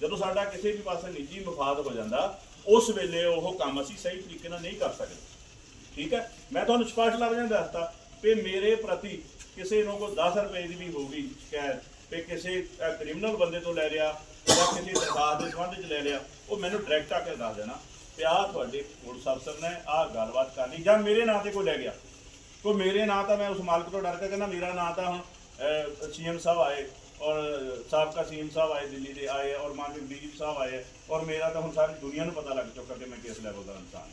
ਜਦੋਂ ਸਾਡਾ ਕਿਸੇ ਵੀ ਪਾਸੇ ਨਿੱਜੀ ਮਫਾਦ ਹੋ ਜਾਂਦਾ, ਉਸ ਵੇਲੇ ਉਹ ਕੰਮ ਅਸੀਂ ਸਹੀ ਤਰੀਕੇ ਨਾਲ ਨਹੀਂ ਕਰ ਸਕਦੇ। ਠੀਕ ਹੈ? ਮੈਂ ਤੁਹਾਨੂੰ ਸਪਸ਼ਟ ਲੱਗ ਜਾਂਦਾ ਦੱਸਦਾ ਕਿ ਮੇਰੇ ਪ੍ਰਤੀ ਕਿਸੇ ਨੂੰ ਕੋਈ 10 ਰੁਪਏ ਦੀ ਵੀ ਹੋਊਗੀ ਸ਼ਿਕਾਇਤ ਤੇ ਕਿਸੇ ਕ੍ਰਿਮੀਨਲ ਬੰਦੇ ਤੋਂ ਲੈ ਲਿਆ ਜਾਂ ਕਿਸੇ ਦਰਖਾਸਤ ਦੇ ਸੰਬੰਧ 'ਚ ਲੈ ਲਿਆ, ਉਹ ਮੈਨੂੰ ਡਾਇਰੈਕਟ ਆ ਕੇ ਦੱਸ ਦੇਣਾ ਤੇ ਆ ਤੁਹਾਡੇ ਪੁਲਿਸ ਅਫਸਰ ਨੇ ਆਹ ਗੱਲਬਾਤ ਕਰਨੀ ਜਾਂ ਮੇਰੇ ਨਾਂ ਤੇ ਕੋਈ ਲੈ ਗਿਆ। ਕੋਈ ਮੇਰੇ ਨਾਂ ਤਾਂ ਮੈਂ ਉਸ ਮਾਲਕ ਤੋਂ ਡਰ ਕੇ ਕਹਿੰਦਾ ਮੇਰਾ ਨਾਂ ਤਾਂ ਹੁਣ ਸੀਐਮ ਸਾਹਿਬ ਆਏ ਔਰ ਸਾਬਕਾ ਸੀਐਮ ਸਾਹਿਬ ਆਏ, ਦਿੱਲੀ ਦੇ ਆਏ ਔਰ ਮਾਨਯੋਗ ਡੀਜੀਪੀ ਸਾਹਿਬ ਆਏ ਔਰ ਮੇਰਾ ਤਾਂ ਹੁਣ ਸਾਰੀ ਦੁਨੀਆ ਨੂੰ ਪਤਾ ਲੱਗ ਚੁੱਕਾ ਕਿ ਮੈਂ ਕਿਸ ਲੈਵਲ ਦਾ ਇਨਸਾਨ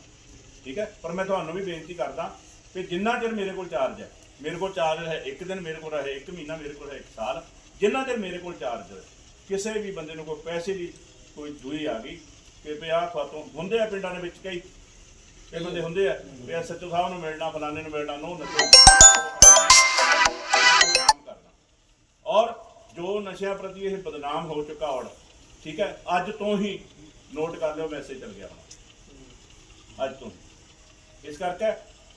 ਠੀਕ ਹੈ? ਪਰ ਮੈਂ ਤੁਹਾਨੂੰ ਵੀ ਬੇਨਤੀ ਕਰਦਾ ਕਿ ਜਿੰਨਾ ਚਿਰ ਮੇਰੇ ਕੋਲ ਚਾਰਜ ਹੈ, ਮੇਰੇ ਕੋਲ ਚਾਰਜ ਹੈ ਇੱਕ ਦਿਨ, ਮੇਰੇ ਕੋਲ ਹੈ ਇੱਕ ਮਹੀਨਾ, ਮੇਰੇ ਕੋਲ ਹੈ ਇੱਕ ਸਾਲ, ਜਿੰਨਾ ਚਿਰ ਮੇਰੇ ਕੋਲ ਚਾਰਜ ਹੈ, ਕਿਸੇ ਵੀ ਬੰਦੇ ਨੂੰ ਕੋਈ ਪੈਸੇ ਦੀ ਕੋਈ ਦੂਈ ਆ ਗਈ ਕਿ ਵੀ ਆਹ ਖਾਤੋਂ ਹੁੰਦੇ ਆ ਪਿੰਡਾਂ ਦੇ ਵਿੱਚ ਕਈ ਇਹ ਬੰਦੇ ਹੁੰਦੇ ਆ, ਵੀ ਐਸਐਚਓ ਸਾਹਿਬ ਨੂੰ ਮਿਲਣਾ, ਫਲਾਣੇ ਨੂੰ ਮਿਲਣਾ ਨੋ ਨੱਚੋ ਔਰ ਜੋ ਨਸ਼ਿਆਂ ਪ੍ਰਤੀ ਇਹ ਬਦਨਾਮ ਹੋ ਚੁੱਕਾ ਔੜ ਠੀਕ ਹੈ, ਅੱਜ ਤੋਂ ਹੀ ਨੋਟ ਕਰ ਲਿਓ ਮੈਸੇਜ ਚੱਲ ਗਿਆ ਹੁਣ ਅੱਜ ਤੋਂ ਇਸ ਕਰਕੇ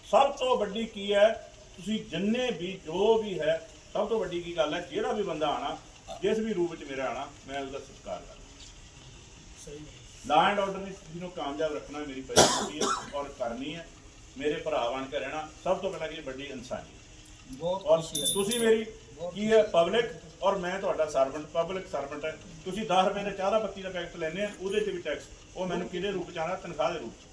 ਸਭ ਤੋਂ ਵੱਡੀ ਕੀ ਹੈ, ਤੁਸੀਂ ਜਿੰਨੇ ਵੀ, ਜੋ ਵੀ ਹੈ, ਸਭ ਤੋਂ ਵੱਡੀ ਕੀ ਗੱਲ ਹੈ, ਜਿਹੜਾ ਵੀ ਬੰਦਾ ਆਣਾ ਜਿਸ ਵੀ ਰੂਪ ਵਿੱਚ ਮੇਰਾ ਆਣਾ ਮੈਂ ਉਹਦਾ ਸਤਿਕਾਰ ਕਰਦਾ। ਲਾ ਐਂਡ ਆਰਡਰ ਸਥਿਤੀ ਨੂੰ ਕਾਮਯਾਬ ਰੱਖਣਾ ਮੇਰੀ ਪ੍ਰਾਇੋਰਟੀ ਹੈ ਔਰ ਕਰਨੀ ਹੈ। ਮੇਰੇ ਭਰਾ ਬਣ ਕੇ ਰਹਿਣਾ ਸਭ ਤੋਂ ਪਹਿਲਾਂ ਕੀ ਵੱਡੀ ਇਨਸਾਨੀਅਤ ਬਹੁਤ ਔਰ ਤੁਸੀਂ ਮੇਰੀ ਕੀ ਹੈ ਪਬਲਿਕ ਔਰ ਮੈਂ ਤੁਹਾਡਾ ਸਰਵੈਂਟ ਪਬਲਿਕ ਸਰਵੈਂਟ ਹੈ। ਤੁਸੀਂ 10 ਰੁਪਏ ਦੇ ਚਾਹ ਦਾ ਪੱਤੀ ਦਾ ਪੈਕਟ ਲੈਂਦੇ ਆ ਉਹਦੇ ਤੇ ਵੀ ਟੈਕਸ ਉਹ ਮੈਨੂੰ ਕਿਹਦੇ ਰੂਪ ਚ ਆਣਾ ਤਨਖਾਹ ਦੇ ਰੂਪ ਚ।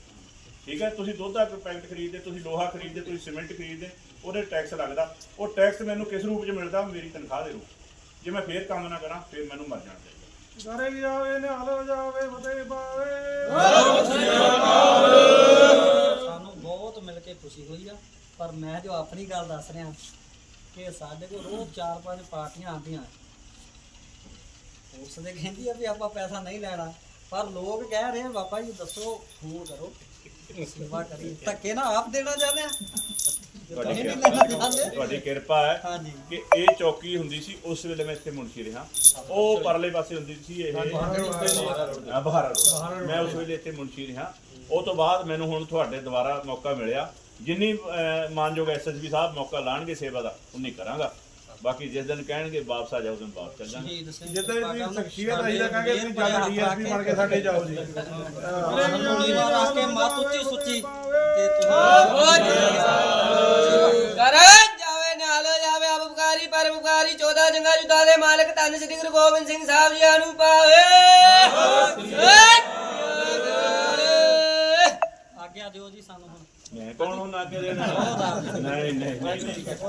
ਠੀਕ ਹੈ? ਤੁਸੀਂ ਦੁੱਧ ਦਾ ਪੈਕਟ ਖਰੀਦਦੇ ਤੁਸੀਂ ਲੋਹਾ ਖਰੀਦਦੇ ਤੁਸੀਂ ਸੀਮੈਂਟ ਖਰੀਦਦੇ ਉਹਦੇ ਟੈਕਸ ਲੱਗਦਾ। ਉਹ ਟੈਕਸ ਮੈਨੂੰ ਕਿਸ ਰੂਪ ਚ ਮਿਲਦਾ? ਮੇਰੀ ਤਨਖਾਹ ਦੇ ਰੂਪ। ਜੇ ਮੈਂ ਫੇਰ ਕੰਮ ਨਾ ਕਰਾਂ ਫਿਰ ਮੈਨੂੰ ਮਰ ਜਾਣਾ ਚਾਹੀਦਾ ਸਾਰੇ ਵੀ ਨਿਹਾਲ ਜਾਵੇ ਫਤਿਹ ਪਾਵੇ ਸਾਨੂੰ ਬਹੁਤ ਮਿਲ ਕੇ ਖੁਸ਼ੀ ਹੋਈ ਆ, ਪਰ ਮੈਂ ਜੋ ਆਪਣੀ ਗੱਲ ਦੱਸ ਰਿਹਾ ਕਿ ਸਾਡੇ ਕੋਲ ਰੋਜ਼ ਚਾਰ ਪੰਜ ਪਾਰਟੀਆਂ ਆਉਂਦੀਆਂ। ਉਸ ਦੇ ਕਹਿੰਦੀ ਆ ਵੀ ਆਪਾਂ ਪੈਸਾ ਨਹੀਂ ਲੈਣਾ, ਪਰ ਲੋਕ ਕਹਿ ਰਹੇ ਆ, ਬਾਬਾ ਜੀ ਦੱਸੋ, ਫੋਨ ਕਰੋ, ਸੇਵਾ ਕਰੀ ਧੱਕੇ ਨਾ ਆਪ ਦੇਣਾ ਚਾਹੁੰਦੇ ਆ? ਤੁਹਾਡੀ ਕਿਰਪਾ ਤੁਹਾਡੀ ਕਿਰਪਾ ਹੈ ਹਾਂਜੀ ਕਿ ਇਹ ਚੌਕੀ ਹੁੰਦੀ ਸੀ ਉਸ ਵੇਲੇ ਮੈਂ ਇੱਥੇ ਮੁਨਸ਼ੀ ਰਿਹਾ ਉਹ ਪਰਲੇ ਪਾਸੇ ਹੁੰਦੀ ਸੀ ਇਹ ਬਹਾਰਾ ਰੋਡ ਮੈਂ ਉਸ ਵੇਲੇ ਇੱਥੇ ਮੁਨਸ਼ੀ ਰਿਹਾ ਉਹ ਤੋਂ ਬਾਅਦ ਮੈਨੂੰ ਹੁਣ ਤੁਹਾਡੇ ਦੁਆਰਾ ਮੌਕਾ ਮਿਲਿਆ ਜਿੰਨੀ ਅਹ, ਮਾਨਯੋਗ ਐਸਐਸਪੀ ਸਾਹਿਬ ਮੌਕਾ ਲਾਣਗੇ ਸੇਵਾ ਦਾ ਉਨੀ ਕਰਾਂਗਾ ਬਾਕੀ ਜਿਸ ਦਿਨ ਕਹਿਣਗੇ ਵਾਪਸ ਆ ਜਾਓ ਉਸ ਦਿਨ ਵਾਪਸ ਚੱਲ ਜਾਵਾਂਗੇ ਜਿੱਦਾਂ ਨੂੰ ਸ਼ਖਸੀਅਤ ਆਈ ਤਾਂ ਕਹਾਂਗੇ ਤੁਸੀਂ ਜਦ ਡੀਐਸਪੀ ਬਣ ਕੇ ਸਾਡੇ ਜਾਓ ਜੀ ਸੁੱਚੀ ਤੇ ਤੁਸੀਂ ਕਰਨ ਜਾਵੇ ਨਾਲ ਹੋ ਜਾਵੇ ਆਪ ਪੁਕਾਰੀ ਪਰ ਪੁਕਾਰੀ 14 ਜੰਗਾ ਜੁਦਾ ਦੇ ਮਾਲਕ ਧੰਨ ਸ੍ਰੀ ਗੁਰੂ ਗੋਬਿੰਦ ਸਿੰਘ ਸਾਹਿਬ ਜੀ ਨੂੰ ਪਾਵੇ। ਆਗਿਆ ਦਿਓ ਜੀ ਸਾਨੂੰ ਹੁਣ। ਮੈਂ ਕੌਣ ਹੁਣ ਅੱਗੇ ਦੇਣਾ ਨਹੀਂ ਨਹੀਂ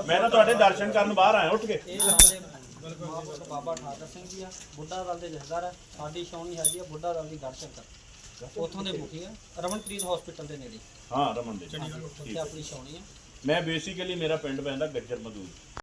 ਮੈਂ ਤਾਂ ਤੁਹਾਡੇ ਦਰਸ਼ਨ ਕਰਨ ਬਾਹਰ ਆਇਆ ਉੱਠ ਕੇ। ਇਹ ਸਾਡੇ ਮਹਾਂਪੁਰਖ ਬਾਬਾ ਠਾਕਰ ਸਿੰਘ ਜੀ ਆ ਬੁੱਢਾ ਦਲ ਦੇ ਜਥੇਦਾਰ ਆ। ਸਾਡੀ ਸ਼ੌਣੀ ਹੈਗੀ ਆ ਬੁੱਢਾ ਦਲ ਦੀ ਗੜ ਚੱਕਰ ਉੱਥੋਂ ਦੇ ਮੁਖੀ ਆ। ਰਮਨਪ੍ਰੀਤ ਹਸਪੀਟਲ ਦੇ ਨੇੜੇ। ਹਾਂ ਰਮਨ ਦੇ। ਉੱਥੇ ਆਪਣੀ ਸ਼ੌਣੀ ਆ। ਮੈਂ ਬੇਸਿਕਲੀ ਮੇਰਾ ਪਿੰਡ ਪੈਂਦਾ ਗੱਜਰ ਮਦੂਰ